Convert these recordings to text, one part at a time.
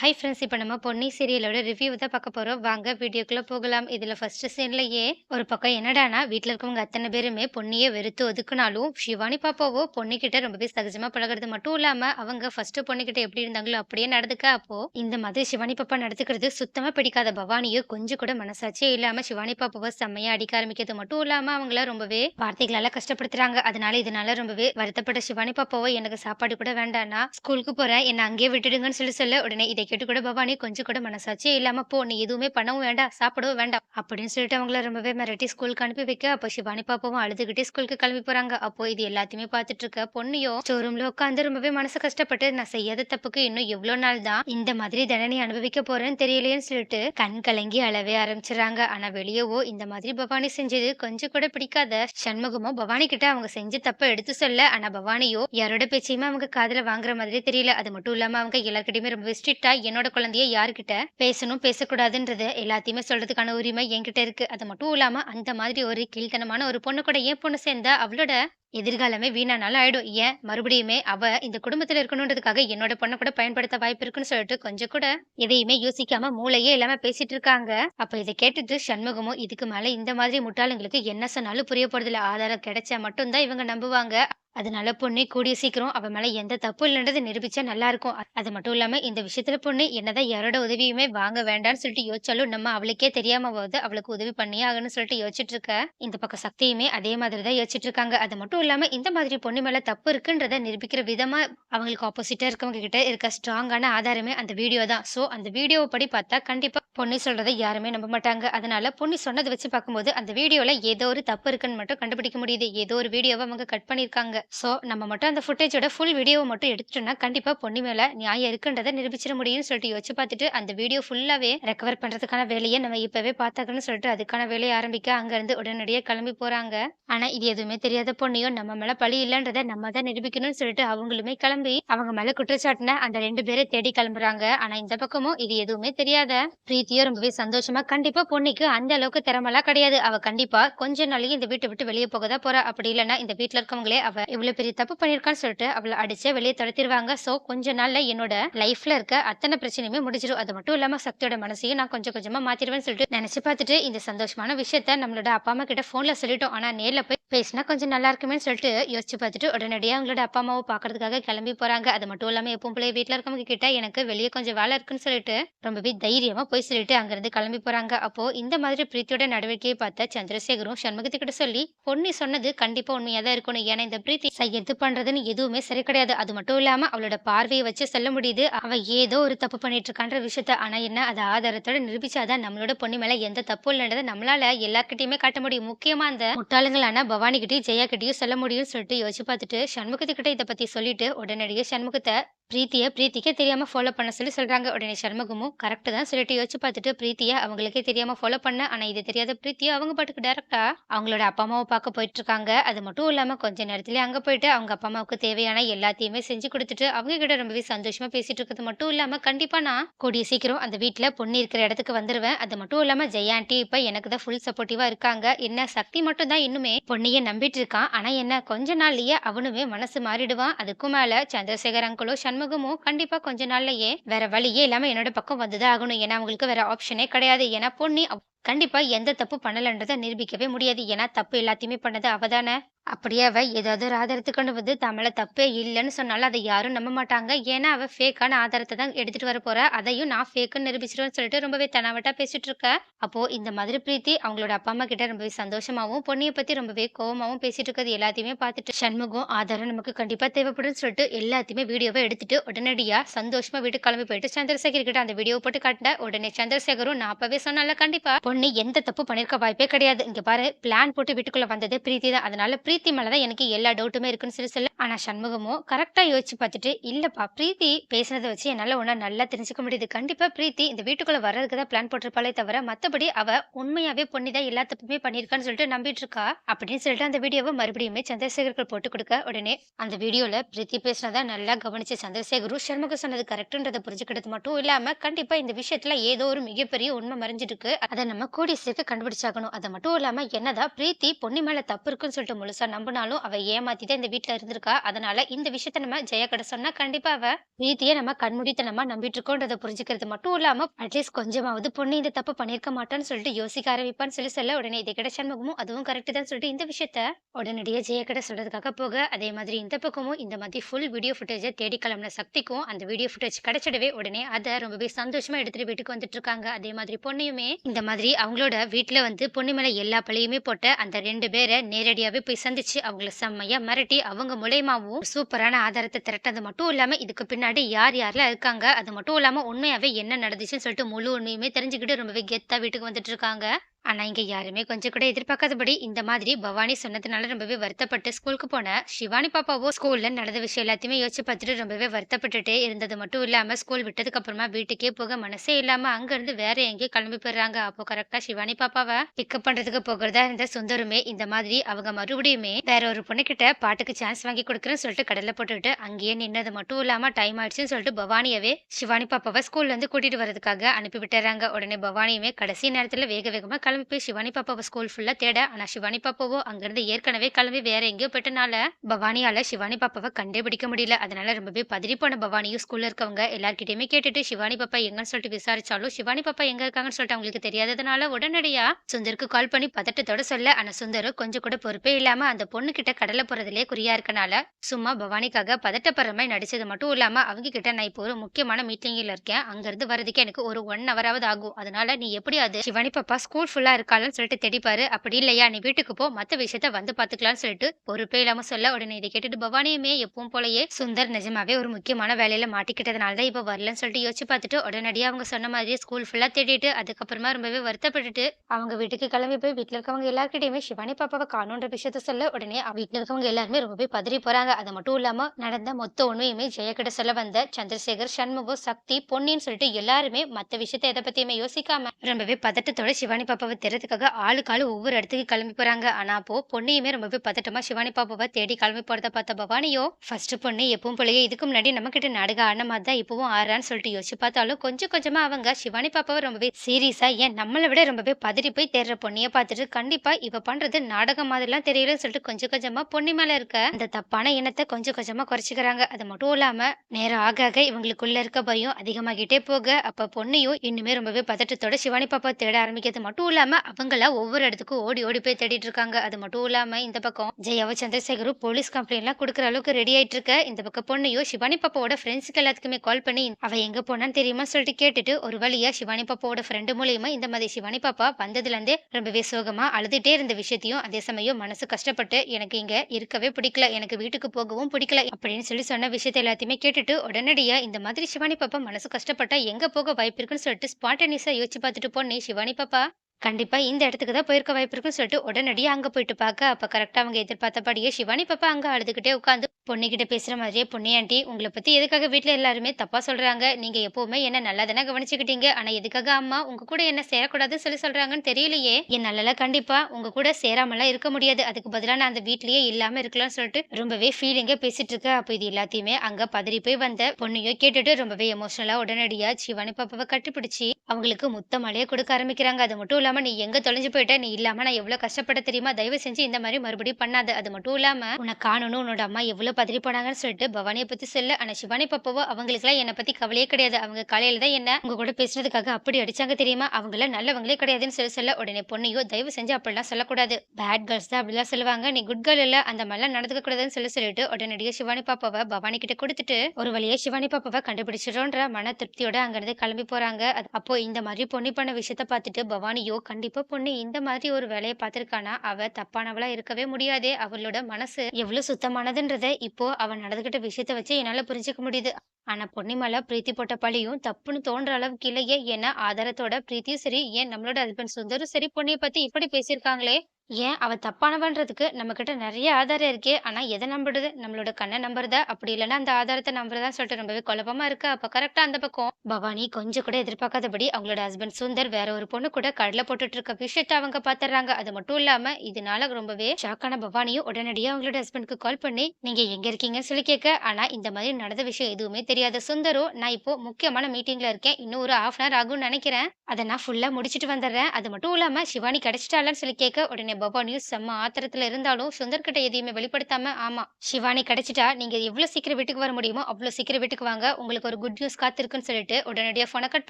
Hi friends இப்போ நம்ம Ponni சீரியலோட review தான் பார்க்க போகிறோம் வாங்க வீடியோக்குள்ளே போகலாம். இதில் ஃபர்ஸ்ட் சீன்லேயே ஒரு பக்கம் என்னடானா வீட்டில் இருக்கவங்க அத்தனை பேருமே பொன்னியை வெறுத்து ஒதுக்குனாலும் ஷிவானி பாப்பாவோ பொன்னிக்கிட்ட ரொம்பவே சகஜமாக பழகுறது மட்டும் இல்லாமல் அவங்க ஃபர்ஸ்ட் பொண்ணுக்கிட்ட எப்படி இருந்தாங்களோ அப்படியே நடந்துக்க. அப்போ இந்த மாதிரி சிவானி பாப்பா நடந்துக்கிறது சுத்தமாக பிடிக்காத பவானியோ கொஞ்சம் கூட மனசாட்சியே இல்லாமல் சிவானி பாப்பாவை செம்மையாக அடிக்க ஆரம்பிக்கிறது மட்டும் இல்லாமல் அவங்கள ரொம்பவே வார்த்தைகளால் கஷ்டப்படுத்துறாங்க. அதனால இதனால ரொம்பவே வருத்தப்பட்ட சிவானி பாப்பாவோ எனக்கு சாப்பாடு கூட வேண்டாம்னா ஸ்கூலுக்கு போகிறேன் என்னை அங்கேயே விட்டுடுங்கன்னு சொல்லி சொல்ல உடனே இதை கேட்டு கூட பவானி கொஞ்சம் கூட மனசாட்சியே இல்லாம போ நீ எதுவுமே பண்ணவும் வேண்டாம் சாப்பிடவும் வேண்டாம் அப்படின்னு சொல்லிட்டு அவங்கள ரொம்பவே மிரட்டி ஸ்கூலுக்கு அனுப்பி வைக்க அப்போ சிவானி பாப்பாவும் அழுதுகிட்டே ஸ்கூலுக்கு கிளம்பி போறாங்க. அப்போ இது எல்லாத்தையுமே பார்த்துட்டு இருக்க பொண்ணையோ ஷோரூம்ல உட்காந்து ரொம்பவே மனசு கஷ்டப்பட்டு நான் செய்யாத தப்புக்கு இன்னும் எவ்வளவு நாள் தான் இந்த மாதிரி தண்டனை அனுபவிக்க போறேன்னு தெரியலையேன்னு சொல்லிட்டு கண் கலங்கி அழவே ஆரம்பிச்சிடுறாங்க. ஆனா வெளியவோ இந்த மாதிரி பவானி செஞ்சது கொஞ்சம் கூட பிடிக்காத சண்முகமோ பவானி கிட்ட அவங்க செஞ்ச தப்ப எடுத்து சொல்ல ஆனா பவானியோ யாரோட பேச்சையுமே அவங்க காதல வாங்குற மாதிரி தெரியல. அது மட்டும் இல்லாம அவங்க எல்லாருக்கிட்டையுமே ரொம்ப ஸ்ட்ரிக்டா என்னோட குழந்தைய யார்கிட்ட பேசணும் பேசக்கூடாதுன்றது எல்லாத்தையுமே சொல்றதுக்கான உரிமை என்கிட்ட இருக்கு. அது மட்டும் இல்லாம அந்த மாதிரி ஒரு கீழ்த்தனமான ஒரு பொண்ணு கூட ஏன் பொண்ணு சேர்ந்தா அவளோட எதிர்காலமே வீணானாலும் ஆயிடும். ஏன்? மறுபடியுமே அவ இந்த குடும்பத்துல இருக்கணுன்றதுக்காக என்னோட பொண்ணை கூட பயன்படுத்த வாய்ப்பு இருக்குன்னு சொல்லிட்டு கொஞ்சம் கூட எதையுமே யோசிக்காம மூளையே இல்லாம பேசிட்டு இருக்காங்க. அப்ப இதை கேட்டுட்டு சண்முகமும் இதுக்கு மேல இந்த மாதிரி முட்டாளுங்களுக்கு என்ன சொன்னாலும் புரிய போறதில்ல. ஆதாரம் கிடைச்சா மட்டும்தான் இவங்க நம்புவாங்க. அதனால பொண்ணு கூடிய சீக்கிரம் அவ மேல எந்த தப்பு இல்லைன்றது நிரூபிச்சா நல்லா இருக்கும். அது மட்டும் இல்லாம இந்த விஷயத்துல பொண்ணு என்னதான் யாரோட உதவியுமே வாங்க வேண்டாம்னு சொல்லிட்டு யோசிச்சாலும் நம்ம அவளுக்கே தெரியாம போகுது. அவளுக்கு உதவி பண்ணியே ஆகணும்னு சொல்லிட்டு யோசிச்சுட்டு இருக்க. இந்த பக்கம் சக்தியுமே அதே மாதிரி தான் யோசிச்சுட்டு இருக்காங்க. அது மட்டும் இல்லாம இந்த மாதிரி பொண்ணு மேலே தப்பு இருக்குன்றத நிரூபிக்கிற விதமாக அவங்களுக்கு ஆப்போசிட்டாக இருக்கவங்க கிட்ட இருக்க ஸ்ட்ராங்கான ஆதாரமே அந்த வீடியோ தான். ஸோ அந்த வீடியோவை படி பார்த்தா கண்டிப்பாக பொண்ணு சொல்கிறத யாருமே நம்ப மாட்டாங்க. அதனால பொண்ணு சொன்னதை வச்சு பார்க்கும்போது அந்த வீடியோவில் ஏதோ ஒரு தப்பு இருக்குன்னு மட்டும் கண்டுபிடிக்க முடியுது. ஏதோ ஒரு வீடியோவை அவங்க கட் பண்ணியிருக்காங்க. ஸோ நம்ம மட்டும் அந்த ஃபுட்டேஜோட ஃபுல் வீடியோவை மட்டும் எடுத்துட்டோம்னா கண்டிப்பாக பொண்ணு மேலே நியாயம் இருக்குன்றதை நிரூபிச்சிட முடியும்னு சொல்லிட்டு யோசிச்சு பார்த்துட்டு அந்த வீடியோ ஃபுல்லாகவே ரெக்கவர் பண்ணுறதுக்கான வேலையை நம்ம இப்பவே பார்த்தாக்கன்னு சொல்லிட்டு அதுக்கான வேலையை ஆரம்பிக்க அங்கேருந்து உடனடியாக கிளம்பி போகிறாங்க ஆனால் இது எதுவுமே தெரியாத பொண்ணையும் நம்ம மேல பழி இல்லைன்றதை நம்ம தான் நிரூபிக்கணும்னு சொல்லிட்டு அவங்களுமே கிளம்பி அவங்க மேல குற்றச்சாட்டுன அந்த ரெண்டு பேரை தேடி கிளம்புறாங்க. ஆனா இந்த பக்கமும் இது எதுவுமே தெரியாத பிரீத்தியோ ரொம்பவே சந்தோஷமா கண்டிப்பா பொண்ணுக்கு அந்த அளவுக்கு திறமெல்லாம் கிடையாது. அவ கண்டிப்பா கொஞ்ச நாளைக்கு இந்த வீட்டை விட்டு வெளியே போக தான் போறா. அப்படி இல்லைன்னா இந்த வீட்டுல இருக்கவங்களே அவ இவ்வளவு பெரிய தப்பு பண்ணிருக்கான்னு சொல்லிட்டு அவளை அடிச்சே வெளியே துரத்திடுவாங்க. சோ கொஞ்ச நாள்ல என்னோட லைஃப்ல இருக்க அத்தனை பிரச்சனையுமே முடிஞ்சிடும் அது மட்டும் இல்லாம சக்தியோட மனசையும் நான் கொஞ்சம் கொஞ்சமா மாத்திடுவேன்னு சொல்லிட்டு நினைச்சு பார்த்துட்டு இந்த சந்தோஷமான விஷயத்த நம்மளோட அப்பா அம்மா கிட்ட போன்ல சொல்லிட்டோம். ஆனா நேர்ல போய் பேசினா கொஞ்சம் நல்லா இருக்குமே சொல்லிட்டு யோசிச்சு பார்த்துட்டு உடனடியாக அவங்களோட அப்பா அம்மாவை பார்க்கறதுக்காக கிளம்பி போறாங்க. அது மட்டும் இல்லாமல் எப்பவும் போல வீட்டில் இருக்கவங்க கிட்ட எனக்கு வெளியே கொஞ்சம் வேலை இருக்குன்னு சொல்லிட்டு ரொம்பவே தைரியமா போய் சொல்லிட்டு அங்கிருந்து கிளம்பி போறாங்க. அப்போ இந்த மாதிரி பிரீத்தியோட நடவடிக்கையை பார்த்த சந்திரசேகரும் சண்முகத்துக்கிட்ட சொல்லி பொண்ணு சொன்னது கண்டிப்பா உண்மையாக தான் இருக்கணும். ஏன்னா இந்த பிரீத்தி எது பண்றதுன்னு எதுவுமே சரி கிடையாது. அது மட்டும் இல்லாமல் அவளோட பார்வையை வச்சு சொல்ல முடியுது. அவள் ஏதோ ஒரு தப்பு பண்ணிட்டு இருக்கான்ற விஷயத்த. ஆனால் என்ன? அதை ஆதாரத்தோட நிரூபிச்சாதான் நம்மளோட பொண்ணு மேலே எந்த தப்பும் இல்லைன்றதை நம்மளால எல்லார்கிட்டயுமே காட்ட முடியும். முக்கியமா அந்த முட்டாளுங்களான பவானிக்கிட்டையும் ஜெயா கிட்டையும் சொல்ல முடியும்னு சொல்லிட்டு யோசிச்சு பார்த்துட்டு சண்முகத்துக்கிட்ட இதை பற்றி சொல்லிட்டு உடனடியே சண்முகத்தை பிரீத்தியை பிரீத்திக்கே தெரியாமல் ஃபாலோ பண்ண சொல்லி சொல்கிறாங்க உடனே சண்முகமும் கரெக்டு தான் சொல்லிட்டு யோசிச்சு பார்த்துட்டு பிரீத்திய அவங்களுக்கே தெரியாமல் ஃபாலோ பண்ண. ஆனால் இது தெரியாத பிரீத்தியை அவங்க பாட்டுக்கு டேரக்டா அவங்களோட அப்பா அம்மாவை பார்க்க போயிட்டு இருக்காங்க அது மட்டும் இல்லாமல் கொஞ்ச நேரத்துலேயே அங்கே போயிட்டு அவங்க அப்பா அம்மாவுக்கு தேவையான எல்லாத்தையுமே செஞ்சு கொடுத்துட்டு அவங்க கிட்ட ரொம்பவே சந்தோஷமாக பேசிட்டு இருக்கிறது மட்டும் இல்லாமல் கண்டிப்பாக நான் கூடிய சீக்கிரம் அந்த வீட்டில் பொண்ணு இருக்கிற இடத்துக்கு வந்துடுவேன் அது மட்டும் இல்லாமல் ஜெயா ஆண்டி எனக்கு தான் ஃபுல் சப்போர்ட்டிவாக இருக்காங்க. என்ன சக்தி மட்டும் தான் இன்னுமே பொண்ணையை நம்பிட்டு இருக்கான். ஆனால் என்ன கொஞ்ச நாள்லயே அவனுமே மனசு மாறிடுவான். அதுக்கும் மேலே சந்திரசேகர் அங்குலோ சண்முகமும் கண்டிப்பா கொஞ்ச நாள்லயே வேற வழியே இல்லாம என்னோட பக்கம் வந்துதான் ஆகணும். ஏன்னா அவங்களுக்கு வேற ஆப்ஷனே கிடையாது. ஏன்னா பொண்ணு கண்டிப்பா எந்த தப்பு பண்ணலன்றதை நிரூபிக்கவே முடியாது. ஏன்னா தப்பு எல்லாத்தையுமே பண்ணது அவதானே? அப்படியே அவள் ஏதாவது ஒரு ஆதாரத்தை கொண்டு வந்து தமிழை தப்பே இல்லைன்னு சொன்னாலும் அதை யாரும் நம்ப மாட்டாங்க. ஏன்னா அவள் ஃபேக்கான ஆதாரத்தை தான் எடுத்துகிட்டு வர போறா. அதையும் நான் ஃபேக்குன்னு நிரூபிச்சிருவேன்னு சொல்லிட்டு ரொம்பவே தனாவட்டாக பேசிட்டு இருக்க. அப்போது இந்த மாதிரி பிரீத்தி அவங்களோட அப்பா அம்மா கிட்ட ரொம்பவே சந்தோஷமாகவும் பொண்ணியை பற்றி ரொம்பவே கோவமாகவும் பேசிட்டு இருக்கிறது எல்லாத்தையுமே பார்த்துட்டு சண்முகம் ஆதாரம் நமக்கு கண்டிப்பாக தேவைப்படும் சொல்லிட்டு எல்லாத்தையுமே வீடியோவை எடுத்துட்டு உடனடியாக சந்தோஷமாக வீட்டுக்கு கிளம்பி போயிட்டு சந்திரசேகர் கிட்ட அந்த வீடியோ போட்டு காட்டின உடனே சந்திரசேகரும் நான் அப்பவே சொன்னால கண்டிப்பாக பொண்ணு எந்த தப்பு பண்ணியிருக்க வாய்ப்பே கிடையாது. இங்கே பாரு பிளான் போட்டு வீட்டுக்குள்ளே வந்தது பிரீத்தி தான். அதனால பிரீத்தி பிரீத்தி மேலே தான் எனக்கு எல்லா டவுட்டுமே இருக்குன்னு சொல்லி சொல்ல. ஆனால் சண்முகமோ கரெக்டாக யோசிச்சு பார்த்துட்டு இல்லைப்பா பிரீத்தி பேசுனதை வச்சு என்னால் ஒன்றா நல்லா தெரிஞ்சுக்க முடியுது. கண்டிப்பாக பிரீத்தி இந்த வீட்டுக்குள்ளே வர்றதுக்கு தான் பிளான் போட்டிருப்பாளே தவிர மற்றபடி அவள் உண்மையாகவே பொண்ணி தான் எல்லா தப்புமே பண்ணியிருக்கான்னு சொல்லிட்டு நம்பிட்டு இருக்கா அப்படின்னு சொல்லிட்டு அந்த வீடியோவை மறுபடியுமே சந்திரசேகருக்கு போட்டு கொடுக்க உடனே அந்த வீடியோவில் பிரீத்தி பேசினதை நல்லா கவனிச்சு சந்திரசேகரும் சண்முகம் சொன்னது கரெக்டுன்றதை புரிஞ்சுக்கிறது மட்டும் இல்லாமல் கண்டிப்பாக இந்த விஷயத்துல ஏதோ ஒரு மிகப்பெரிய உண்மை மறைஞ்சிருக்கு அதை நம்ம கூடிய சீக்கிரம் கண்டுபிடிச்சாகணும். அது மட்டும் இல்லாமல் என்னதான் பிரீத்தி பொண்ணு மேலே தப்பு இருக்குன்னு சொல்லிட்டு முழுசு முழுசா நம்பினாலும் அவ ஏமாத்தி தான் இந்த வீட்டுல இருந்திருக்கா. அதனால இந்த விஷயத்த நம்ம ஜெயா கிட்ட சொன்னா கண்டிப்பா அவ பிரீத்தியை நம்ம கண்மூடித்தனமா நம்பிட்டு இருக்கோன்றத புரிஞ்சுக்கிறது மட்டும் இல்லாம அட்லீஸ்ட் கொஞ்சமாவது பொண்ணு இந்த தப்பு பண்ணிருக்க மாட்டான்னு சொல்லிட்டு யோசிக்க ஆரம்பிப்பான்னு சொல்லி சொல்ல உடனே இதை கிட்ட சண்முகமும் அதுவும் கரெக்ட் தான் சொல்லிட்டு இந்த விஷயத்த உடனடியே ஜெய கிட்ட சொல்றதுக்காக போக அதே மாதிரி இந்த பக்கமும் இந்த மாதிரி ஃபுல் வீடியோ ஃபுட்டேஜை தேடி கிளம்புன சக்திக்கும் அந்த வீடியோ ஃபுட்டேஜ் கிடைச்சிடவே உடனே அதை ரொம்பவே சந்தோஷமா எடுத்துட்டு வீட்டுக்கு வந்துட்டு இருக்காங்க. அதே மாதிரி பொண்ணையுமே இந்த மாதிரி அவங்களோட வீட்டுல வந்து பொண்ணு மேல எல்லா பழியுமே போட்ட அந்த ரெண்டு பேரை நேரடியாவே போய் சந்திச்சு அவங்கள செம்மையா மிரட்டி அவங்க மூலயமாவும் சூப்பரான ஆதாரத்தை திரட்டது மட்டும் இல்லாம இதுக்கு பின்னாடி யார் யாரெல்லாம் இருக்காங்க? அது மட்டும் இல்லாம உண்மையாவே என்ன நடந்துச்சுன்னு சொல்லிட்டு முழு உண்மையுமே தெரிஞ்சுக்கிட்டு ரொம்பவே கெத்தா வீட்டுக்கு வந்துட்டு இருக்காங்க. ஆனால் இங்கே யாருமே கொஞ்சம் கூட எதிர்பார்க்காதபடி இந்த மாதிரி பவானி சொன்னதுனால ரொம்பவே வருத்தப்பட்டு ஸ்கூலுக்கு போன சிவானி பாப்பாவோ ஸ்கூலில் நடந்த விஷயம் எல்லாத்தையுமே யோசிச்சு பார்த்துட்டு ரொம்பவே வருத்தப்பட்டுட்டே இருந்தது. மட்டும் இல்லாமல் ஸ்கூல் விட்டதுக்கு அப்புறமா வீட்டுக்கே போக மனசே இல்லாமல் அங்கேருந்து வேற எங்கேயோ கிளம்பி போயிடுறாங்க. அப்போ கரெக்டாக சிவானி பாப்பாவை பிக்கப் பண்ணுறதுக்கு போகிறதா இருந்த சுந்தருமே இந்த மாதிரி அவங்க மறுபடியுமே வேற ஒரு பொண்ணுக்கிட்ட பாட்டுக்கு சான்ஸ் வாங்கி கொடுக்குறேன்னு சொல்லிட்டு கடல்ல போட்டுக்கிட்டு அங்கேயே நின்னது. மட்டும் இல்லாமல் டைம் ஆயிடுச்சுன்னு சொல்லிட்டு பவானியவே சிவானி பாப்பாவை ஸ்கூல்லேருந்து இருந்து கூட்டிட்டு வரதுக்காக அனுப்பி விட்டுறாங்க. உடனே பவானியுமே கடைசி நேரத்தில் வேக வேகமாக கிளம்பி போய் சிவானி பாப்பாவை ஸ்கூல் ஃபுல்லா தேட. ஆனா சிவானி பாப்பாவோ அங்கிருந்து ஏற்கனவே கிளம்பி வேற எங்கேயோ போயிட்டனால பவானியால சிவானி பாப்பாவை கண்டே பிடிக்க முடியல. அதனால ரொம்பவே பதறி போன பவானியும் ஸ்கூல்ல இருக்கவங்க எல்லார்கிட்டயுமே கேட்டுட்டு சிவானி பாப்பா எங்கன்னு சொல்லிட்டு விசாரிச்சாலும் சிவானி பாப்பா எங்க இருக்காங்கன்னு சொல்லிட்டு அவங்களுக்கு தெரியாததுனால உடனடியா சுந்தருக்கு கால் பண்ணி பதட்டத்தோட சொல்ல ஆனா சுந்தர் கொஞ்சம் கூட பொறுப்பே இல்லாம அந்த பொண்ணு கிட்ட கடலை போறதுலயே குறியா இருக்கனால சும்மா பவானிக்காக பதட்டப்படுற மாதிரி நடிச்சது மட்டும் இல்லாம அவங்க கிட்ட நான் இப்போ ஒரு முக்கியமான மீட்டிங்ல இருக்கேன். அங்க இருந்து வர்றதுக்கு எனக்கு ஒரு ஒன் ஹவராவது ஆகும். அதனால நீ எப்படியாவது சிவானி பாப்பா ஸ்கூல் ஃபுல்லாக இருக்காளன்னு சொல்லிட்டு தெடிப்பாரு. அப்படி இல்லையா நீ வீட்டுக்கு போ மற்ற விஷயத்த வந்து பார்த்துக்கலாம்னு சொல்லிட்டு பொறுப்பே இல்லாமல் சொல்ல. உடனே இதை கேட்டுட்டு பவானியுமே எப்பவும் போலயே சுந்தர் நிஜமாவே ஒரு முக்கியமான வேலையில மாட்டிக்கிட்டதுனால தான் இப்போ வரலன்னு சொல்லிட்டு யோசிச்சு பார்த்துட்டு உடனடியாக அவங்க சொன்ன மாதிரி ஸ்கூல் ஃபுல்லாக தேடிட்டு அதுக்கப்புறமா ரொம்பவே வருத்தப்பட்டுட்டு அவங்க வீட்டுக்கு கிளம்பி போய் வீட்டில் இருக்கவங்க எல்லாருக்கிட்டையுமே சிவானி பாப்பாவை காணுன்ற விஷயத்த சொல்ல உடனே வீட்டில் இருக்கவங்க எல்லாருமே ரொம்பவே பதறி போறாங்க. அது மட்டும் இல்லாமல் நடந்த மொத்த உண்மையுமே ஜெயக்கிட்ட சொல்ல வந்த சந்திரசேகர் சண்முகம் சக்தி பொன்னின்னு சொல்லிட்டு எல்லாருமே மற்ற விஷயத்த எதை பத்தியுமே யோசிக்காம ரொம்பவே பதட்டத்தோட சிவானி பாப்பாவை தெரியறதுக்காக ஆளுக்கு ஆளு ஒவ்வொரு இடத்துக்கு கிளம்பி போறாங்க. ஆனா அப்போ பொண்ணையுமே ரொம்பவே பதட்டமா சிவானி பாப்பாவை தேடி கிளம்பி போறத பார்த்த பவானியோ ஃபர்ஸ்ட் பொண்ணு எப்பவும் போலயே இதுக்கு முன்னாடி நம்ம கிட்ட நாடகம் ஆன மாதிரி தான் இப்பவும் ஆறான்னு சொல்லிட்டு யோசிச்சு பார்த்தாலும் கொஞ்சம் கொஞ்சமா அவங்க சிவானி பாப்பாவை ரொம்பவே சீரியஸா ஏன் நம்மளை விட ரொம்பவே பதறி போய் தேடுற பொண்ணையை பார்த்துட்டு கண்டிப்பா இவ பண்றது நாடகம் மாதிரிலாம் தெரியலன்னு சொல்லிட்டு கொஞ்சம் கொஞ்சமா பொன்னி மேல இருக்க அந்த தப்பான எண்ணத்தை கொஞ்சம் கொஞ்சமா குறைச்சிக்கிறாங்க. அது மட்டும் இல்லாம நேரம் ஆக ஆக இவங்களுக்குள்ள இருக்க பயம் அதிகமாகிட்டே போக அப்ப பொண்ணையும் இன்னுமே ரொம்பவே பதட்டத்தோட சிவானி பாப்பா தேட ஆரம்பிக்கிறது மட்டும் இல்லாம அவங்கள ஒவ்வொரு இடத்துக்கும் ஓடி ஓடி போய் தேடிட்டு இருக்காங்க. அது மட்டும் இல்லாம இந்த பக்கம் ஜெயாவும் சந்திரசேகரும் போலீஸ் கம்ப்ளைண்ட் எல்லாம் கொடுக்குற அளவுக்கு ரெடி ஆயிட்டு இருக்க. இந்த பக்கம் பொண்ணையும் சிவானி பாப்பாவோட ஃப்ரெண்ட்ஸுக்கு எல்லாத்துக்குமே கால் பண்ணி அவ எங்க போனான்னு தெரியுமா? சொல்லிட்டு கேட்டுட்டு ஒரு வழியா சிவானி பாப்பாவோட ஃப்ரெண்டு மூலியமா இந்த மாதிரி சிவானி பாப்பா வந்ததுல இருந்தே ரொம்பவே சோகமா அழுதுட்டே இருந்த விஷயத்தையும் அதே சமயம் மனசு கஷ்டப்பட்டு எனக்கு இங்க இருக்கவே பிடிக்கல. எனக்கு வீட்டுக்கு போகவும் பிடிக்கல. அப்படின்னு சொல்லி சொன்ன விஷயத்த எல்லாத்தையுமே கேட்டுட்டு உடனடியா இந்த மாதிரி சிவானி பாப்பா மனசு கஷ்டப்பட்டா எங்க போக வாய்ப்பு இருக்குன்னு சொல்லிட்டு ஸ்பாட்டனிஸா யோசிச்சு பார்த்துட்டு பொண்ணு சிவானி பாப்பா கண்டிப்பாக இந்த இடத்துக்கு தான் போயிருக்க வாய்ப்பு இருக்குன்னு சொல்லிட்டு உடனடியாக அங்கே போயிட்டு பார்க்க. அப்போ கரெக்டாக அவங்க எதிர்பார்த்தபடியே சிவானி பாப்பா அங்கே அழுதுகிட்டே உட்காந்து பொண்ணுக்கிட்ட பேசுகிற மாதிரியே பொண்ணு ஆண்டி உங்களை பற்றி எதுக்காக வீட்டில் எல்லாருமே தப்பாக சொல்கிறாங்க நீங்கள் எப்போவுமே என்ன நல்லா தானே கவனிச்சுக்கிட்டீங்க? ஆனால் எதுக்காக அம்மா உங்கள் கூட என்ன சேரக்கூடாதுன்னு சொல்லி சொல்கிறாங்கன்னு தெரியலையே. என் நல்லல கண்டிப்பாக உங்கள் கூட சேராமலாம் இருக்க முடியாது. அதுக்கு பதிலாக நான் அந்த வீட்லேயே இல்லாமல் இருக்கலாம்னு சொல்லிட்டு ரொம்பவே ஃபீலிங்காக பேசிட்டு இருக்க அப்போ இது எல்லாத்தையுமே அங்கே பதறி போய் வந்த பொண்ணையோ கேட்டுட்டு ரொம்பவே எமோஷனலாக உடனடியாக சிவானி பாப்பாவை கட்டிப்பிடிச்சி அவங்களுக்கு முத்த மழையை கொடுக்க ஆரம்பிக்கிறாங்க. அது மட்டும் இல்லாமல் நீ எங்கே தொலைஞ்சு போயிட்ட? நீ இல்லாமல் நான் எவ்வளோ கஷ்டப்பட தெரியுமா? தயவு செஞ்சு இந்த மாதிரி மறுபடியும் பண்ணாது. அது மட்டும் இல்லாமல் உன்னை காணணும். உன்னோட அம்மா எவ்வளோ பதறி போனாங்கன்னு சொல்லிட்டு பவானியை பத்தி சொல்ல ஆனா சிவானி பாப்பாவோ அவங்களுக்குலாம் என்னை பத்தி கவலையே கிடையாது. அவங்க காலையில தான் என்ன உங்க கூட பேசுனதுக்காக அப்படி அடிச்சாங்க தெரியுமா? அவங்கள நல்லவங்களே கிடையாதுன்னு சொல்லி சொல்ல. உடனே பொண்ணையோ தயவு செஞ்சு அப்படிலாம் சொல்லக்கூடாது. பேட் கேர்ள்ஸ் தான் அப்படிலாம் சொல்லுவாங்க. நீ குட் கேர்ள் இல்ல அந்த மாதிரிலாம் நடந்துக்க கூடாதுன்னு சொல்லி சொல்லிட்டு உடனடியாக சிவானி பாப்பாவை பவானி கிட்ட கொடுத்துட்டு ஒரு வழியாக சிவானி பாப்பாவை கண்டுபிடிச்சிடும்ன்ற மன திருப்தியோட அங்கிருந்து கிளம்பி போறாங்க. அது- அப்போ இந்த மாதிரி பொண்ணு பண்ண விஷயத்த பார்த்துட்டு பவானியோ கண்டிப்பா பொண்ணு இந்த மாதிரி ஒரு வேலையை பார்த்திருக்கானா? அவ தப்பானவளா இருக்கவே முடியாதே. அவளோட மனசு எவ்வளவு சுத்தமானதுன்றத இப்போ அவன் நடந்துகிட்ட விஷயத்த வச்சு என்னால புரிஞ்சுக்க முடியுது. ஆனா பொன்னிமலை பிரீத்தி போட்ட பழியும் தப்புன்னு தோன்ற அளவுக்கு இல்லையே. ஏன்னா ஆதாரத்தோட பிரீத்தியும் சரி ஏன் நம்மளோட ஹஸ்பண்ட் சுந்தரும் சரி பொண்ணிய பத்தி இப்படி பேசியிருக்காங்களே? ஏன் அவ தப்பானவன்றதுக்கு நம்ம கிட்ட நிறைய ஆதாரம் இருக்கே ஆனா எதை நம்புறது? நம்மளோட கண்ணை நம்புறதா? அப்படி இல்லைன்னா அந்த ஆதாரத்தை நம்புறதா சொல்லிட்டு ரொம்பவே குழப்பமா இருக்கு. அப்ப கரெக்டா அந்த பக்கம் பவானி கொஞ்சம் கூட எதிர்பார்க்காதபடி அவங்களோட ஹஸ்பண்ட் சுந்தர் வேற ஒரு பொண்ணு கூட கடலை போட்டுட்டு இருக்க விஷயத்தை அவங்க பாத்துறாங்க. அது மட்டும் இல்லாம இதனால ரொம்பவே ஷாக்கான பவானியும் உடனடியா அவங்களோட ஹஸ்பண்ட்க்கு கால் பண்ணி நீங்க எங்க இருக்கீங்கன்னு சொல்லி கேட்க ஆனா இந்த மாதிரி நடந்த விஷயம் எதுவுமே தெரியாத. சுந்தரும் நான் இப்போ முக்கியமான மீட்டிங்ல இருக்கேன். இன்னும் ஒரு ஹாஃப் அன் அவர் ஆகும்னு நினைக்கிறேன். அதை நான் ஃபுல்லா முடிச்சிட்டு வந்துடுறேன். அது மட்டும் இல்லாம சிவானி கிடைச்சிட்டாலன்னு சொல்லி கேட்க உடனே பவானியும் செம்ம ஆத்திரத்துல இருந்தாலும் சுந்தர் கிட்ட எதையுமே வெளிப்படுத்தாம ஆமா சிவானி கிடைச்சிட்டா நீங்க எவ்வளவு சீக்கிரம் வீட்டுக்கு வர முடியுமோ அவ்வளவு சீக்கிரம் வீட்டுக்கு வாங்க. உங்களுக்கு ஒரு குட் நியூஸ் காத்திருக்குன்னு சொல்லிட்டு உடனடியா போன கட்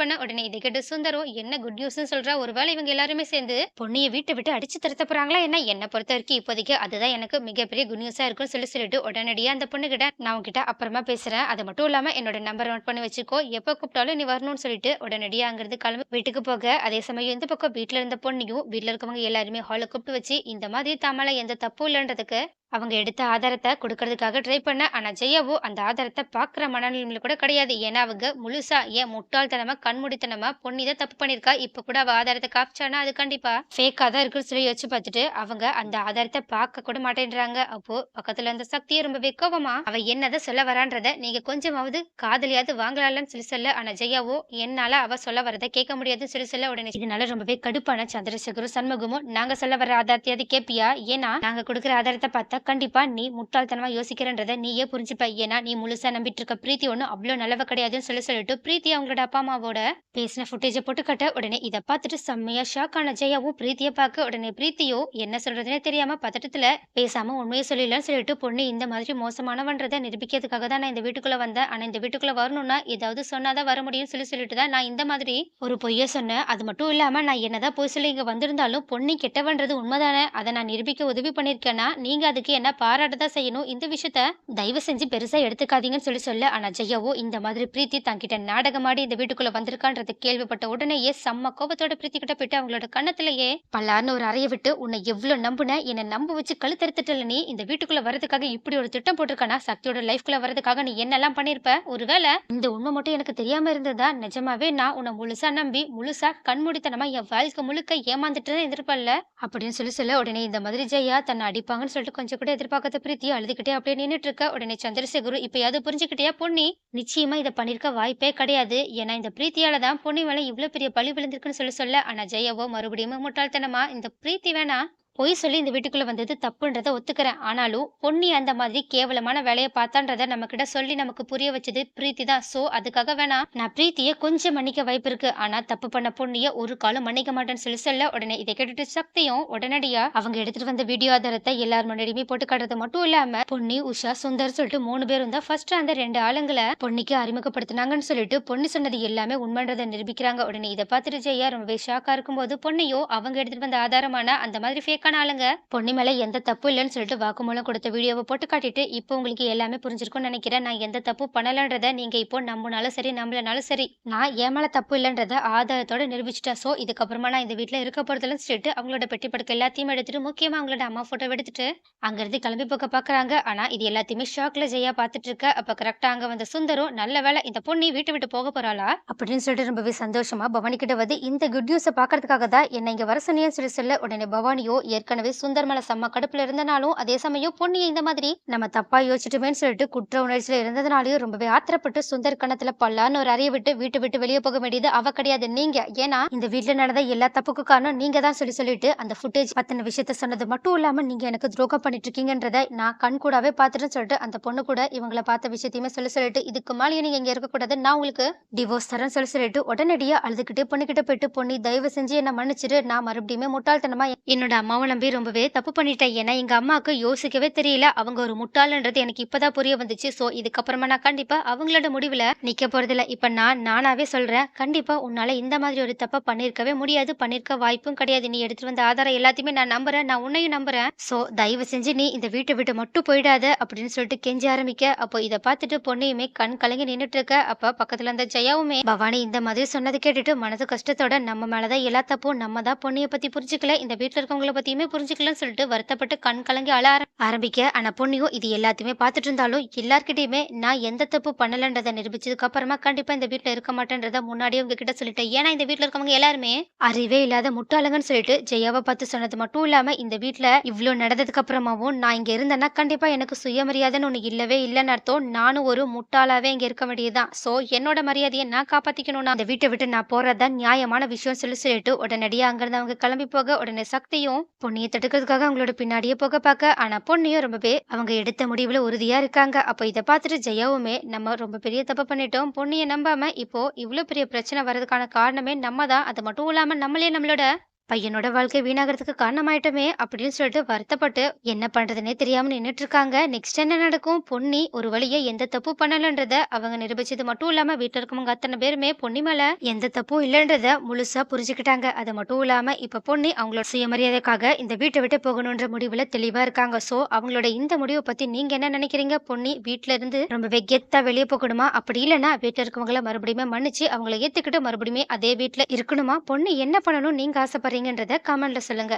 பண்ண உடனே இதை கேட்டு சுந்தரம் என்ன குட் நியூஸ்னு சொல்றா? ஒருவேளை இவங்க எல்லாருமே சேர்ந்து பொண்ணிய வீட்டை விட்டு அடிச்சு திரத்த போறாங்களா என்ன? என்ன பொறுத்த வரைக்கும் இப்போதைக்கு அதுதான் எனக்கு மிகப்பெரிய குட் நியூஸா இருக்கும்னு சொல்லி சொல்லிட்டு உடனடியா அந்த பொண்ணு கிட்ட நான் உங்ககிட்ட அப்புறமா பேசுறேன். அது மட்டும் இல்லாம என்னோட நம்பர் நோட் பண்ணி வச்சுக்கோ. எப்ப கூப்பிட்டாலும் நீ வரணும்னு சொல்லிட்டு உடனடியா அங்கிருந்து கிளம்பி வீட்டுக்கு போக. அதே சமயம் இந்த பக்கம் வீட்டுல இருந்த பொண்ணையும் வீட்டுல இருக்கவங்க எல்லாருமே ஹால கூப்பிட்டு வச்சு இந்த மாதிரி தமிழை எந்த தப்பும் இல்லைன்றதுக்கு அவங்க எடுத்த ஆதாரத்தை கொடுக்கறதுக்காக ட்ரை பண்ண. ஆனால் ஜெயாவோ அந்த ஆதாரத்தை பார்க்குற மனநிலைமையில கூட கிடையாது. ஏன்னா அவங்க முழுசா ஏன் முட்டாள்தனமா கண்முடித்தனமா பொண்ணு இதை தப்பு பண்ணியிருக்கா? இப்போ கூட அவ ஆதாரத்தை காப்பிச்சானா அது கண்டிப்பா. ஃபேக்காக தான் இருக்குன்னு சொல்லி வச்சு பார்த்துட்டு அவங்க அந்த ஆதாரத்தை பார்க்க கூட மாட்டேன்றாங்க. அப்போ பக்கத்துல இருந்த சக்தியை ரொம்பவே கோபமா அவ என்னதான் சொல்ல வரான்றத நீங்க கொஞ்சமாவது காதலியாவது வாங்கலாம்னு சொல்லி சொல்ல. ஆனா ஜெயாவோ என்னால அவ சொல்ல வரத கேட்க முடியாதுன்னு சொல்லி சொல்ல உடனே இதனால ரொம்பவே கடுப்பான சந்திரசேகரும் சண்முகமும் நாங்க சொல்ல வர ஆதாரத்தையாவது கேப்பியா? ஏன்னா நாங்க கொடுக்குற ஆதாரத்தை பார்த்தா கண்டிப்பா நீ முட்டாள்தனமா யோசிக்கிறன்றத நீயே புரிஞ்சுப்ப. ஏன்னா நீ முழுசா நம்பிட்டு இருக்க பிரீத்தி ஒன்றும் அவ்வளோ நல்லவ கிடையாதுன்னு சொல்லி சொல்லிட்டு பிரீத்தி அவங்களோட அப்பா அம்மாவோட பேசின ஃபுட்டேஜை போட்டு கட்ட உடனே இதை பார்த்துட்டு செம்மையா ஷாக் ஆன ஜெயாவும் பிரீத்தியை பார்க்க உடனே பிரீத்தியோ என்ன சொல்றதுனே தெரியாம பதட்டத்துல பேசாம உண்மையை சொல்லிடலாம்னு சொல்லிட்டு பொண்ணு இந்த மாதிரி மோசமானவன்றதை நிரூபிக்கிறதுக்காக தான் நான் இந்த வீட்டுக்குள்ள வந்தேன். ஆனா இந்த வீட்டுக்குள்ள வரணும்னா ஏதாவது சொன்னாதான் வர முடியும்னு சொல்லி சொல்லிட்டு தான் நான் இந்த மாதிரி ஒரு பொய்ய சொன்னேன். அது மட்டும் இல்லாம நான் என்னதான் பொய் சொல்லி இங்க வந்திருந்தாலும் பொண்ணு கெட்டவன்றது உண்மைதானே? அதை நான் நிரூபிக்க உதவி பண்ணிருக்கேன்னா நீங்க அதுக்கு என்ன பாராட்டதான் செய்யணும்? இந்த விஷயத்த தயவு செஞ்சு பெருசா எடுத்துக்காதீங்கன்னு சொல்லி சொல்ல ஆனா ஜெயாவோ இந்த மாதிரி பிரீத்தி தங்கிட்ட நாடகமாடி இந்த வீட்டுக்குள்ள வந்திருக்கான்றது கேள்விப்பட்ட உடனேயே செம்ம கோபத்தோட பிரீத்தி கிட்ட போயிட்டு அவங்களோட கண்ணத்திலேயே பல்லார்னு ஒரு அறைய விட்டு உன்னை எவ்வளவு நம்புன? என்னை நம்ப வச்சு கழுத்தெடுத்துட்டல நீ? இந்த வீட்டுக்குள்ள வரதுக்காக இப்படி ஒரு திட்டம் போட்டிருக்கானா? சக்தியோட லைஃப்குள்ள வரதுக்காக நீ என்னெல்லாம் பண்ணிருப்ப? ஒருவேளை இந்த உண்மை மட்டும் எனக்கு தெரியாம இருந்ததா? நிஜமாவே நான் உன்னை முழுசா நம்பி முழுசா கண்மூடித்தனமா என் வாழ்க்கை முழுக்க ஏமாந்துட்டு தான் எதிர்பார்ல அப்படின்னு சொல்லி சொல்ல உடனே இந்த மாதிரி ஜெயா தன்னை அடிப்பாங்கன்னு சொல்லிட்டு கொஞ்சம் கூட எதிர்பார்க்காத பிரீத்தி அழுதுகிட்டே அப்படியே நின்னுட்டு இருக்க உடனே சந்திரசேகர் இப்பயாவது புரிஞ்சுக்கிட்டியா பொன்னி? நிச்சயமா இதை பண்ணிருக்க வாய்ப்பே கிடையாது. ஏன்னா இந்த பிரீத்தியால தான் பொன்னி மேல இவ்வளவு பெரிய பழி விழுந்திருக்குன்னு சொல்லி சொல்ல. ஆனா ஜெயாவோ மறுபடியும் முட்டாள்தனமா இந்த பிரீத்தி வேணா பொய் சொல்லி இந்த வீட்டுக்குள்ளே வந்தது தப்புன்றத ஒத்துக்கிறேன். ஆனாலும் பொன்னி அந்த மாதிரி கேவலமான வேலையை பார்த்தான்றத நம்ம கிட்ட சொல்லி நமக்கு புரிய வச்சது பிரீத்தி தான். ஸோ அதுக்காக வேணா நான் பிரீத்தியை கொஞ்சம் மன்னிக்க வாய்ப்பு இருக்கு. ஆனா தப்பு பண்ண பொண்ணிய ஒரு காலம் மன்னிக்க மாட்டேன்னு சொல்லி சொல்ல உடனே இதை கேட்டுட்டு சக்தியும் உடனடியா அவங்க எடுத்துட்டு வந்த வீடியோ ஆதாரத்தை எல்லார் முன்னாடியுமே போட்டு காட்டுறது மட்டும் இல்லாம பொன்னி உஷா சுந்தர் சொல்லிட்டு மூணு பேரும் தான் ஃபர்ஸ்ட் அந்த ரெண்டு ஆளுங்களை பொன்னிக்கு அறிமுகப்படுத்தினாங்கன்னு சொல்லிட்டு பொண்ணு சொன்னது எல்லாமே உண்மைன்றதை நிரூபிக்கிறாங்க. உடனே இதை பார்த்துட்டு ஜெயா ரொம்பவே ஷாக்கா இருக்கும்போது பொண்ணையோ அவங்க எடுத்துட்டு வந்த ஆதாரமான அந்த மாதிரி ஃபேக்கான ஆளுங்க பொண்ணு மேல எந்த தப்பு இல்லைன்னு சொல்லிட்டு வாக்குமூலம் கொடுத்த வீடியோவை போட்டு காட்டிட்டு இப்போ உங்களுக்கு எல்லாமே புரிஞ்சிருக்கும்னு நினைக்கிறேன். நான் எந்த தப்பு பண்ணலன்றத நீங்க இப்போ நம்பினாலும் சரி நம்பலனாலும் சரி நான் ஏன் மேலே தப்பு இல்லைன்றத ஆதாரத்தோட நிரூபிச்சிட்டேன். சோ இதுக்கப்புறமா நான் இந்த வீட்டுல இருக்க போறதுலன்னு சொல்லிட்டு அவங்களோட பெட்டி படுக்க எல்லாத்தையும் எடுத்துட்டு முக்கியமா அவங்களோட அம்மா போட்டோ எடுத்துட்டு அங்கிருந்து கிளம்பி போக பாக்குறாங்க. ஆனா இது எல்லாத்தையுமே ஷாக்ல ஜெயா பார்த்துட்டு இருக்க அப்ப கரெக்டா அங்க வந்த சுந்தரும் நல்ல வேளை இந்த பொண்ணு வீட்டை விட்டு போக போறாளா? அப்படின்னு சொல்லிட்டு ரொம்பவே சந்தோஷமா பவானி கிட்ட வந்து இந்த குட் நியூஸை பாக்குறதுக்காக தான் என்னை இங்க வர சொன்னியன்னு சொல்லி சொல்ல உடனே பவானியோ ஏற்கனவே சுந்தர்மலை செம்ம கடுப்புல இருந்தனாலும் அதே சமயம் பொண்ணியை இந்த மாதிரி நம்ம தப்பா யோசிச்சுட்டுமேன்னு சொல்லிட்டு குற்ற உணர்ச்சியில இருந்ததுனாலயும் ரொம்பவே ஆத்திரப்பட்டு சுந்தர் கணத்துல பல்லான்னு ஒரு அறையை விட்டு வீட்டு விட்டு வெளியே போக வேண்டியது அவ கிடையாது. நீங்க ஏன்னா இந்த வீட்டுல நடந்த எல்லா தப்புக்கு காரணம் நீங்க தான் சொல்லி சொல்லிட்டு அந்த ஃபுட்டேஜ் பத்தின விஷயத்த சொன்னது மட்டும் இல்லாம நீங்க எனக்கு துரோகம் பண்ணிட்டு இருக்கீங்கன்றத நான் கண் கூடவே பார்த்துட்டு சொல்லிட்டு அந்த பொண்ணு கூட இவங்களை பார்த்த விஷயத்தையுமே சொல்லி சொல்லிட்டு இதுக்கு மேலேயே நீங்க இங்க இருக்கக்கூடாது நான் உங்களுக்கு டிவோர்ஸ் தரேன் சொல்லி சொல்லிட்டு உடனடியா அழுதுகிட்டே பொண்ணுகிட்ட போயிட்டு பொண்ணு தயவு செஞ்சு என்ன மன்னிச்சிட்டு நான் மறுபடியுமே முட்டாள்தனமா என்னோட அம்மாவை நம்பி ரொம்பவே தப்பு பண்ணிட்டேன். ஏன்னா எங்கள் அம்மாவுக்கு யோசிக்கவே தெரியல. அவங்க ஒரு முட்டாளன்றது எனக்கு இப்போதான் புரிய வந்துச்சு. ஸோ இதுக்கப்புறமா நான் கண்டிப்பாக அவங்களோட முடிவுல நிற்க போறதில்ல. இப்போ நான் நானாவே சொல்றேன். கண்டிப்பாக உன்னால் இந்த மாதிரி ஒரு தப்பை பண்ணியிருக்கவே முடியாது. பண்ணியிருக்க வாய்ப்பும் கிடையாது. நீ எடுத்துட்டு வந்த ஆதாரம் எல்லாத்தையுமே நான் நம்புறேன். நான் உன்னையும் நம்புறேன். சோ தயவு செஞ்சு நீ இந்த வீட்டை விட்டு மட்டும் போயிடாத அப்படின்னு சொல்லிட்டு கெஞ்சி ஆரம்பிக்க. அப்போ இதை பார்த்துட்டு பொண்ணையுமே கண் கலங்கி நின்னுட்டு இருக்க. அப்போ பக்கத்துல இருந்த ஜெயாவுமே பவானி இந்த மாதிரி சொன்னது கேட்டுட்டு மனது கஷ்டத்தோட நம்ம மேலதான் எல்லா தப்பும் நம்ம தான் பொண்ணையை பற்றி புரிஞ்சுக்கல. இந்த வீட்டுல இருக்கவங்கள பத்தியுமே புரிஞ்சுக்கலன்னு சொல்லிட்டு வருத்தப்பட்டு கண் கலங்கி அழ ஆரம்பிக்க ஆனா பொண்ணியும் இது எல்லாத்தையுமே பார்த்துட்டு இருந்தாலும் எல்லார்கிட்டயுமே நான் எந்த தப்பு பண்ணலன்றதை நிரூபிச்சதுக்கு அப்புறமா கண்டிப்பா இந்த வீட்டுல இருக்க மாட்டேன்றத முன்னாடியே உங்ககிட்ட சொல்லிட்டேன். ஏன்னா இந்த வீட்டுல இருக்கவங்க எல்லாருமே அறிவே இல்லாத முட்டாளுங்கன்னு சொல்லிட்டு ஜெயாவை பார்த்து சொன்னது மட்டும் இல்லாம இந்த வீட்டுல இவ்வளவு நடந்ததுக்கு அப்புறமாவும் நான் இங்க இருந்தேன்னா கண்டிப்பா எனக்கு சுயமரியாதைன்னு ஒண்ணு இல்லவே இல்லைன்னு அர்த்தம். நானும் ஒரு முட்டாளாவே இங்க இருக்க வேண்டியதுதான். சோ என்னோட மரியாதையை நான் காப்பாத்திக்கணும்னா அந்த வீட்டை விட்டு நான் போறதுதான் நியாயமான விஷயம் சொல்லி சொல்லிட்டு உடனடியா அங்கிருந்து அவங்க கிளம்பி போக உடனே சக்தியும் பொண்ணியை தடுக்கிறதுக்காக அவங்களோட பின்னாடியே போக பார்க்க. ஆனா பொண்ணியும் ரொம்பவே அவங்க எடுத்த முடிவுல உறுதியா இருக்காங்க. அப்போ இதை பார்த்துட்டு ஜெயாவுமே நம்ம ரொம்ப பெரிய தப்பு பண்ணிட்டோம். பொண்ணியை நம்பாம இப்போ இவ்வளவு பெரிய பிரச்சனை வர்றதுக்கான காரணமே நம்ம தான். அது மட்டும் இல்லாம நம்மளே நம்மளோட பையனோட வாழ்க்கை வீணாகிறதுக்கு காரணமாயிட்டோமே அப்படின்னு சொல்லிட்டு வருத்தப்பட்டு என்ன பண்றதுன்னே தெரியாம நின்றுட்டு இருக்காங்க நெக்ஸ்ட் என்ன நடக்கும்? பொன்னி ஒரு வழியை எந்த தப்பு பண்ணலன்றத அவங்க நிரூபிச்சது மட்டும் இல்லாம வீட்டுல இருக்கவங்க அத்தனை பேருமே பொன்னி மேல எந்த தப்பும் இல்லைன்றத முழுசா புரிஞ்சுக்கிட்டாங்க. அது மட்டும் இல்லாம இப்ப பொன்னி அவங்களோட சுயமரியாதைக்காக இந்த வீட்டை விட்டு போகணுன்ற முடிவுல தெளிவா இருக்காங்க. சோ அவங்களோட இந்த முடிவை பத்தி நீங்க என்ன நினைக்கிறீங்க? பொன்னி வீட்டில் இருந்து ரொம்ப கெத்தா வெளியே போகணுமா? அப்படி இல்லைன்னா வீட்டுல இருக்கவங்கள மறுபடியும் மன்னிச்சு அவங்கள ஏத்துக்கிட்டு மறுபடியும் அதே வீட்டுல இருக்கணுமா? பொண்ணு என்ன பண்ணணும் நீங்க ஆசைப்படுறீங்கன்றத கமெண்ட்ல சொல்லுங்க.